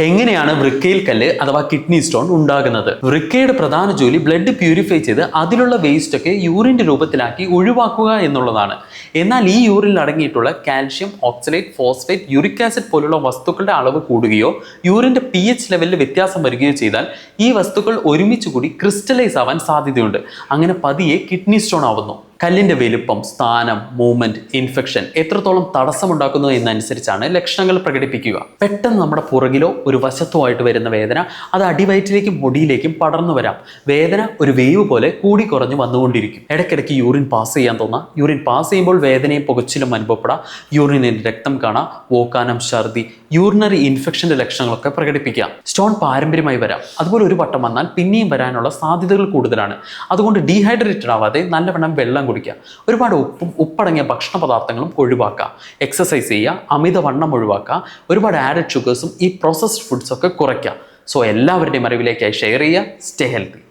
എങ്ങനെയാണ് വൃക്കയിൽ കല്ല് അഥവാ കിഡ്നി സ്റ്റോൺ ഉണ്ടാകുന്നത്? വൃക്കയുടെ പ്രധാന ജോലി ബ്ലഡ് പ്യൂരിഫൈ ചെയ്ത് അതിലുള്ള വേസ്റ്റ് ഒക്കെ യൂറിന്റെ രൂപത്തിലാക്കി ഒഴിവാക്കുക എന്നുള്ളതാണ്. എന്നാൽ ഈ യൂറിനിൽ അടങ്ങിയിട്ടുള്ള calcium oxalate phosphate uric acid പോലുള്ള വസ്തുക്കളുടെ അളവ് കൂടുകയോ യൂറിന്റെ പി എച്ച് ലെവലിൽ വ്യത്യാസം വരികയോ ചെയ്താൽ ഈ വസ്തുക്കൾ ഒരുമിച്ച് കൂടി ക്രിസ്റ്റലൈസ് ആവാൻ സാധ്യതയുണ്ട്. അങ്ങനെ പതിയെ കിഡ്നി സ്റ്റോൺ ആവുന്നു. കല്ലിന്റെ വലുപ്പം സ്ഥാനം മൂവ്മെന്റ് ഇൻഫെക്ഷൻ എത്രത്തോളം തടസ്സമുണ്ടാക്കുന്നു എന്നനുസരിച്ചാണ് ലക്ഷണങ്ങൾ പ്രകടിപ്പിക്കുക. പെട്ടെന്ന് നമ്മുടെ പുറകിലോ ഒരു വശത്തോ ആയിട്ട് വരുന്ന വേദന അത് അടിവയറ്റിലേക്കും മുടിയിലേക്കും പടർന്നു വരാം. വേദന ഒരു വേവ് പോലെ കൂടി കുറഞ്ഞു വന്നുകൊണ്ടിരിക്കും. ഇടയ്ക്കിടയ്ക്ക് യൂറിൻ പാസ് ചെയ്യാൻ തോന്നാം. യൂറിൻ പാസ് ചെയ്യുമ്പോൾ വേദനയും പുകച്ചിലും അനുഭവപ്പെടാം. യൂറിനിൽ രക്തം കാണാം. ഓക്കാനം ഛർദി യൂറിനറി ഇൻഫെക്ഷന്റെ ലക്ഷണങ്ങളൊക്കെ പ്രകടിപ്പിക്കാം സ്റ്റോൺ പാരമ്പര്യമായി വരാം. അതുപോലെ ഒരു വട്ടം വന്നാൽ പിന്നെയും വരാനുള്ള സാധ്യതകൾ കൂടുതലാണ്. അതുകൊണ്ട് ഡീഹൈഡ്രേറ്റഡ് ആവാതെ നല്ലവണ്ണം വെള്ളം കുടിക്കുക. ഒരുപാട് ഉപ്പും ഉപ്പടങ്ങിയ ഭക്ഷണ പദാർത്ഥങ്ങളും ഒഴിവാക്കുക. എക്സസൈസ് ചെയ്യുക അമിതവണ്ണം ഒഴിവാക്കുക ഒരുപാട് ആഡഡ് ഷുഗേഴ്സും ഈ പ്രോസസ്ഡ് ഫുഡ്സൊക്കെ കുറയ്ക്കുക. സോ എല്ലാവരുടെയും അറിവിലേക്കായി ഷെയർ ചെയ്യുക. Stay healthy